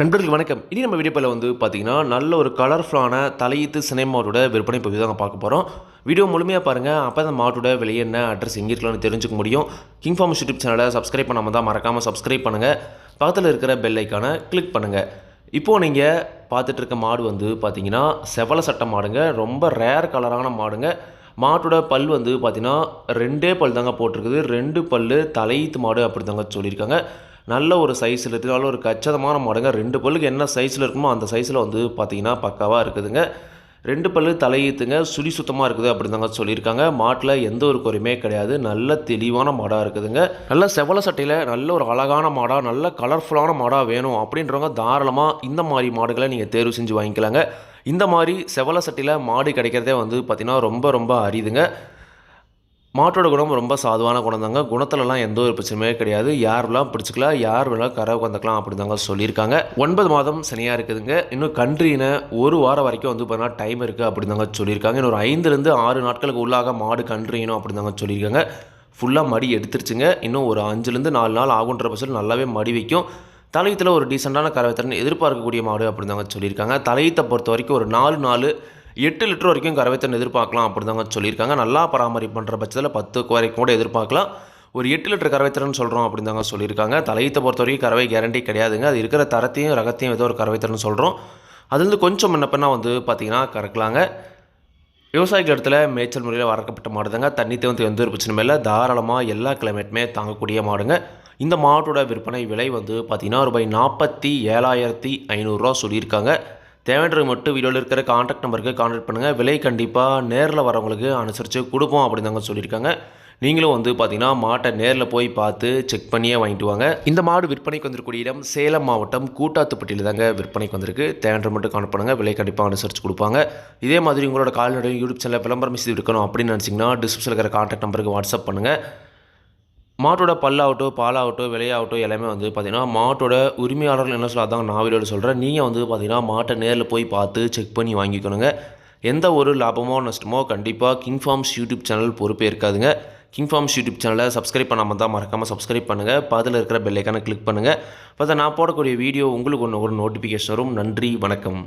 நண்பர்களுக்கு வணக்கம். இனி நம்ம வீடியோவில் வந்து பார்த்தீங்கன்னா நல்ல ஒரு கலர்ஃபுல்லான தலையீத்து சினிமாவோட விற்பனை பகுதி தான் பார்க்க போகிறோம் வீடியோ முழுமையாக பாருங்கள் அப்போ அந்த மாட்டோட விலை என்ன அட்ரஸ் எங்கே இருக்கலாம்னு தெரிஞ்சுக்க முடியும். கிங் ஃபார்ம் யூடியூப் சேனலை சப்ஸ்கிரைப் பண்ணாமல் தான் மறக்காமல் சப்ஸ்கிரைப் பண்ணுங்கள் பக்கத்தில் இருக்கிற பெல் ஐக்கானை கிளிக் பண்ணுங்கள் இப்போது நீங்கள் பார்த்துட்டு இருக்க மாடு வந்து பார்த்தீங்கன்னா செவல சட்டை மாடுங்க. ரொம்ப ரேர் கலரான மாடுங்க. மாட்டோட பல் வந்து பார்த்திங்கன்னா ரெண்டே பல் தாங்க போட்டிருக்குது. ரெண்டு பல் தலையீத்து மாடு அப்படி தாங்க சொல்லியிருக்காங்க. நல்ல ஒரு சைஸில் இருக்குது நல்ல ஒரு கச்சிதமான மாடுங்க. ரெண்டு பல்லுக்கு என்ன சைஸில் இருக்குமோ அந்த சைஸில் வந்து பார்த்தீங்கன்னா பக்காவாக இருக்குதுங்க. ரெண்டு பல்லு தலையீத்துங்க சுழி சுத்தமாக இருக்குது அப்படி தாங்க சொல்லியிருக்காங்க. மாட்டில் எந்த ஒரு குறையுமே கிடையாது. நல்ல தெளிவான மாடாக இருக்குதுங்க. நல்ல செவல சட்டையில் நல்ல ஒரு அழகான மாடாக நல்ல கலர்ஃபுல்லான மாடாக வேணும் அப்படின்றவங்க தாராளமாக இந்த மாதிரி மாடுகளை நீங்கள் தேர்வு செஞ்சு வாங்கிக்கலாங்க. இந்த மாதிரி செவல சட்டையில் மாடு கிடைக்கிறதே வந்து பார்த்திங்கன்னா ரொம்ப ரொம்ப அரிதுங்க. மாட்டோட குணம் ரொம்ப சாதுவான குணம் தாங்க குணத்துலலாம் எந்த ஒரு பிரச்சனையுமே கிடையாது. யார் வேணாலும் பிடிச்சிக்கலாம் யார் வேணாலும் கரை உட்காந்துக்கலாம் அப்படி தாங்க சொல்லியிருக்காங்க. ஒன்பது மாதம் சனியாக இருக்குதுங்க. இன்னும் கன்றின ஒரு வாரம் வரைக்கும் வந்து பார்த்தீங்கன்னா டைம் இருக்குது அப்படி தாங்க சொல்லியிருக்காங்க. இன்னும் ஒரு ஐந்துலேருந்து ஆறு நாட்களுக்கு உள்ளாக மாடு கன்றியணும் அப்படி தாங்க சொல்லியிருக்காங்க. ஃபுல்லாக மடி எடுத்துருச்சுங்க. இன்னும் ஒரு அஞ்சுலேருந்து நாலு நாள் ஆகுன்ற பட்சத்தில் நல்லாவே மடி வைக்கும். தலையத்தில் ஒரு டீசெண்டான கரவைத்திறன் எதிர்பார்க்கக்கூடிய மாடு அப்படி தாங்க சொல்லியிருக்காங்க. தலையத்தை பொறுத்த வரைக்கும் ஒரு நாலு நாலு எட்டு லிட்டர் வரைக்கும் கறவைத்தன் எதிர்பார்க்கலாம் அப்படி தாங்க சொல்லியிருக்காங்க. நல்லா பராமரிப்பு பண்ணுற பட்சத்தில் பத்து வரைக்கும் கூட எதிர்பார்க்கலாம். ஒரு எட்டு லிட்டர் கறவைத்திறன் சொல்கிறோம் அப்படின்னு தாங்க சொல்லியிருக்காங்க. தலையத்தை பொறுத்த வரைக்கும் கறவை கேரண்டி கிடையாதுங்க. அது இருக்கிற தரத்தையும் ரகத்தையும் ஏதோ ஒரு கறவைத்திறன் சொல்கிறோம் அதுலேருந்து கொஞ்சம் முன்ன வந்து பார்த்திங்கன்னா கறக்கலாங்க. விவசாயிகள் இடத்துல மேய்ச்சல் முறையில் வளர்க்கப்பட்ட மாடுதாங்க. தண்ணி தேவந்து எந்த ஒரு பிரச்சனையும் இல்லை. தாராளமாக எல்லா கிளைமேட்டுமே தாங்கக்கூடிய மாடுங்க. இந்த மாட்டோட விற்பனை விலை வந்து பார்த்திங்கன்னா ரூபாய் நாற்பத்தி ஏழாயிரத்தி ஐநூறுரூவா சொல்லியிருக்காங்க. தேவைன்றது மட்டும் வீடியோவில் இருக்கிற காண்டாக்ட் நம்பருக்கு காண்டாக்ட் பண்ணுங்கள் விலை கண்டிப்பாக நேரில் வரவங்களுக்கு அனுசரித்து கொடுப்போம் அப்படின்னு தாங்க சொல்லியிருக்காங்க. நீங்களும் வந்து பார்த்தீங்கன்னா மாட்டை நேரில் போய் பார்த்து செக் பண்ணியே வாங்கிட்டு வாங்க. இந்த மாடு விற்பனைக்கு வந்திருக்கக்கூடிய இடம் சேலம் மாவட்டம் கூட்டாத்துப்பட்டியில் தாங்க விற்பனைக்கு வந்திருக்கு. தேவைன்ற மட்டும் காண பண்ணுங்கள் விலை கண்டிப்பாக அனுசரித்து கொடுப்பாங்க. இதே மாதிரி உங்களோட கால்நடை யூடியூப் சேனலில் விளம்பரம் செய்து இருக்கணும் அப்படின்னு நினச்சிங்கன்னா டிஸ்கிரிப்ஷனில் இருக்கிற காண்டாக்ட் நம்பருக்கு வாட்ஸ்அப் பண்ணுங்கள் மாட்டோட பல்லாகட்டும் பாலாகட்டும் விலையாகட்டும் எல்லாமே வந்து பார்த்திங்கன்னா மாட்டோட உரிமையாளர்கள் என்ன சொல்ல அதான் நான் வீடியோவில் சொல்கிறேன் நீங்கள் வந்து பார்த்திங்கன்னா மாட்டை நேரில் போய் பார்த்து செக் பண்ணி வாங்கிக்கணுங்க. எந்த ஒரு லாபமோ நஷ்டமோ கண்டிப்பாக கிங் ஃபார்ம்ஸ் யூடியூப் சேனல் பொறுப்பே இருக்காதுங்க. கிங் ஃபார்ம்ஸ் யூடியூப் சேனலை சப்ஸ்கிரைப் பண்ணாமல் தான் மறக்காமல் சப்ஸ்கிரைப் பண்ணுங்கள் பதில் இருக்கிற பெல்லைக்கான கிளிக் பண்ணுங்கள் பார்த்தா நான் போடக்கூடிய வீடியோ உங்களுக்கு ஒன்று ஒரு நோட்டிஃபிகேஷன் வரும். நன்றி வணக்கம்.